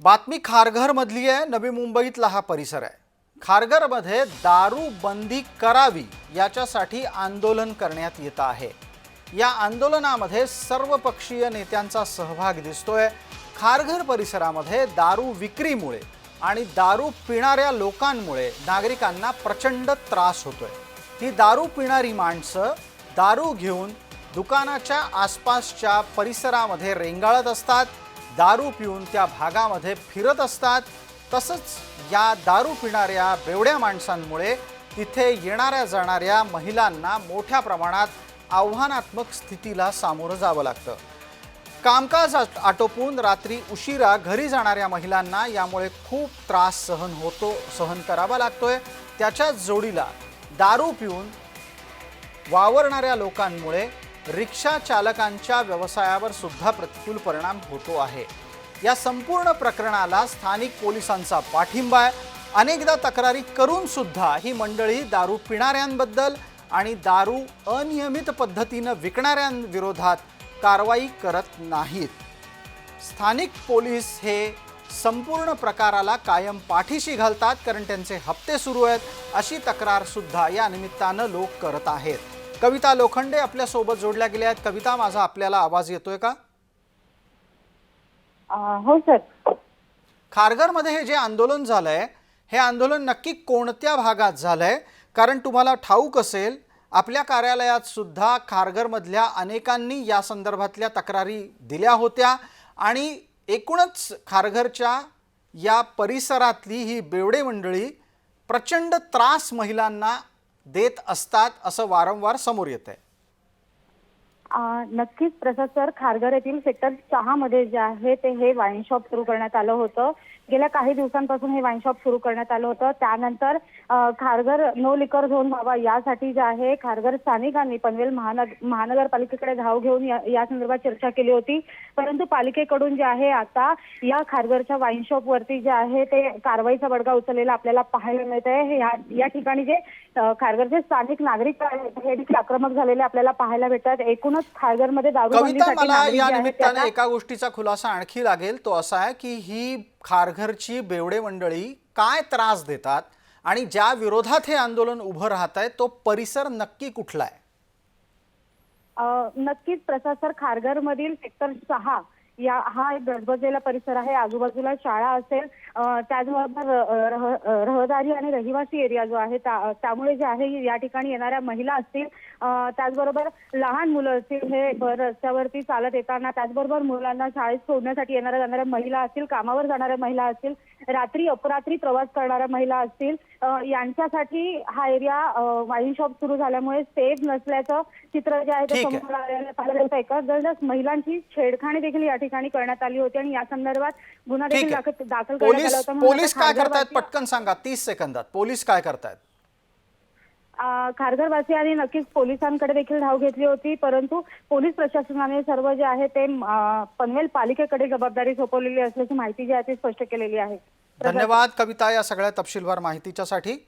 बातमी खारघरमधली आहे. नवी मुंबईतला हा परिसर आहे. खारघरमध्ये दारू बंदी करावी याच्यासाठी आंदोलन करण्यात येत आहे. या आंदोलनामध्ये सर्वपक्षीय नेत्यांचा सहभाग दिसतोय. खारघर परिसरामध्ये दारू विक्रीमुळे आणि दारू पिणाऱ्या लोकांमुळे नागरिकांना प्रचंड त्रास होतोय. ही दारू पिणारी माणसं दारू घेऊन दुकानाच्या आसपासच्या परिसरामध्ये रेंगाळत असतात. दारू पिऊन त्या भागामध्ये फिरत असतात. तसंच या दारू पिणाऱ्या बेवड्या माणसांमुळे तिथे येणाऱ्या जाणाऱ्या महिलांना मोठ्या प्रमाणात आव्हानात्मक स्थितीला सामोरं जावं लागतं. कामकाज आटोपून रात्री उशिरा घरी जाणाऱ्या महिलांना यामुळे खूप त्रास सहन होतो सहन करावा लागतोय. त्याच्याच जोडीला दारू पिऊन वावरणाऱ्या लोकांमुळे रिक्षा चालकांच्या व्यवसायावर सुद्धा प्रतिकूल परिणाम होतो आहे. या संपूर्ण प्रकरणाला स्थानिक पोलिसांचा पाठिंबा आहे. अनेकदा तक्रारी करून सुद्धा ही मंडळी दारू पिणाऱ्यांबद्दल आणि दारू अनियमित पद्धतीनं विकणाऱ्यांविरोधात कारवाई करत नाहीत. स्थानिक पोलीस हे संपूर्ण प्रकाराला कायम पाठीशी घालतात कारण त्यांचे हप्ते सुरू आहेत अशी तक्रारसुद्धा या निमित्तानं लोक करत आहेत. कविता लोखंडे आपल्यासोबत जोडल्या गेल्या आहेत. कविता माझा आपल्याला आवाज येतोय का? हो सर. खारघरमध्ये हे जे आंदोलन झालंय हे आंदोलन नक्की कोणत्या भागात झालंय? कारण तुम्हाला ठाऊक असेल आपल्या कार्यालयात सुद्धा खारघरमधल्या अनेकांनी या संदर्भातल्या तक्रारी दिल्या होत्या आणि एकूणच खारघरच्या या परिसरातली ही बेवडे मंडळी प्रचंड त्रास महिलांना देत असतात असं वारंवार समोर येत आहे नक्कीच प्रसाद सर खारघर येथील सेक्टर सहा मध्ये जे आहे ते हे वाईन शॉप सुरू करण्यात आलं होतं. गेल्या काही दिवसांपासून हे वाईन शॉप सुरू करण्यात आलं होतं. त्यानंतर खारघर नो लिकर झोन व्हावा यासाठी जे आहे खारघर स्थानिकांनी पनवेल महानग महानगरपालिकेकडे धाव घेऊन या या संदर्भात चर्चा केली होती. परंतु पालिकेकडून जे आहे आता या खारघरच्या वाईन शॉप वरती जे आहे ते कारवाईचा बडगा उचललेला आपल्याला पाहायला मिळत आहे या या ठिकाणी जे खारघरचे स्थानिक नागरिक आहेत हे देखील आक्रमक झालेले आपल्याला पाहायला भेटतात. एकूणच खारघरमध्ये कविता मला या ते निमित्ताने आता- एका गोष्टीचा खुलासा आणखी लागेल. तो असा आहे की ही खारघरची बेवडे मंडळी काय त्रास देतात आणि ज्या विरोधात हे आंदोलन उभं राहत आहे तो परिसर नक्की कुठला आहे? अ, नक्कीच खारघर मधील सेक्टर सहा या हा एक गजबजलेला परिसर आहे आजूबाजूला शाळा असेल त्याचबरोबर रह- रहदारी आणि रहिवासी एरिया जो आहे त्या- त्यामुळे जे आहे या ठिकाणी येणाऱ्या महिला असतील त्याचबरोबर लहान मुलं असतील हे रस्त्यावरती चालत येताना त्याचबरोबर मुलांना शाळेत सोडण्यासाठी येणाऱ्या जाणाऱ्या महिला असतील कामावर जाणाऱ्या महिला असतील रात्री अपरात्री प्रवास करणाऱ्या महिला असतील यांच्यासाठी हा एरिया वाईन शॉप सुरू झाल्यामुळे सेफ नसल्याचं चित्र जे आहे ते. समोर आलेलं जवळच महिलांची छेडखाणी देखील या ठिकाणी करण्यात आली होती आणि या संदर्भात गुन्हा ठीक देखील आहे. दाखल दाखल करण्यात आला पोलीस होता म्हणून पोलीस आता काय करतायत? खारघरवासी- पटकन सांगा. तीस सेकंदात. पोलीस काय करतायत? अ, खारघरवासियांनी नक्कीच पोलिसांकडे देखील धाव घेतली होती परंतु पोलीस प्रशासनाने सर्व जे आहे ते अ, पनवेल पालिकेकडे जबाबदारी सोपवलेली असल्याची माहिती जी आहे ती स्पष्ट केलेली आहे. धन्यवाद. कविता या सगळ्या तपशीलवार माहितीच्यासाठी.